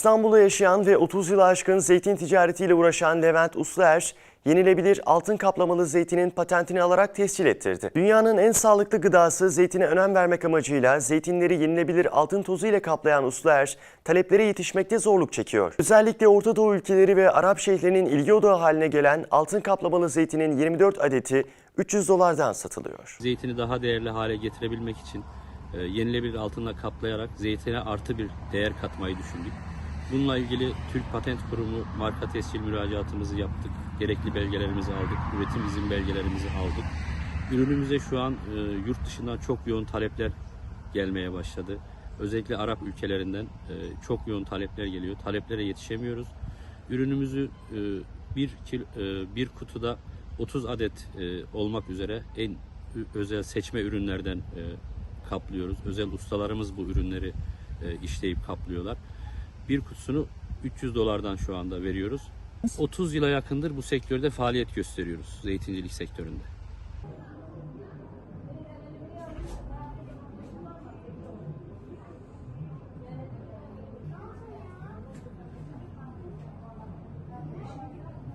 İstanbul'da yaşayan ve 30 yılı aşkın zeytin ticaretiyle uğraşan Levent Usluer, yenilebilir altın kaplamalı zeytinin patentini alarak tescil ettirdi. Dünyanın en sağlıklı gıdası zeytine önem vermek amacıyla zeytinleri yenilebilir altın tozu ile kaplayan Usluer, taleplere yetişmekte zorluk çekiyor. Özellikle Orta Doğu ülkeleri ve Arap şeyhlerinin ilgi odağı haline gelen altın kaplamalı zeytinin 24 adeti 300 dolardan satılıyor. Zeytini daha değerli hale getirebilmek için e, yenilebilir altınla kaplayarak zeytine artı bir değer katmayı düşündük. Bununla ilgili Türk Patent Kurumu marka tescil müracaatımızı yaptık. Gerekli belgelerimizi aldık, üretim izin belgelerimizi aldık. Ürünümüze şu an e, yurt dışından çok yoğun talepler gelmeye başladı. Özellikle Arap ülkelerinden e, çok yoğun talepler geliyor. Taleplere yetişemiyoruz. Ürünümüzü e, bir, kil, e, bir kutuda 30 adet e, olmak üzere en özel seçme ürünlerden e, kaplıyoruz. Özel ustalarımız bu ürünleri e, işleyip kaplıyorlar bir kutusunu 300 dolardan şu anda veriyoruz. 30 yıla yakındır bu sektörde faaliyet gösteriyoruz zeytincilik sektöründe.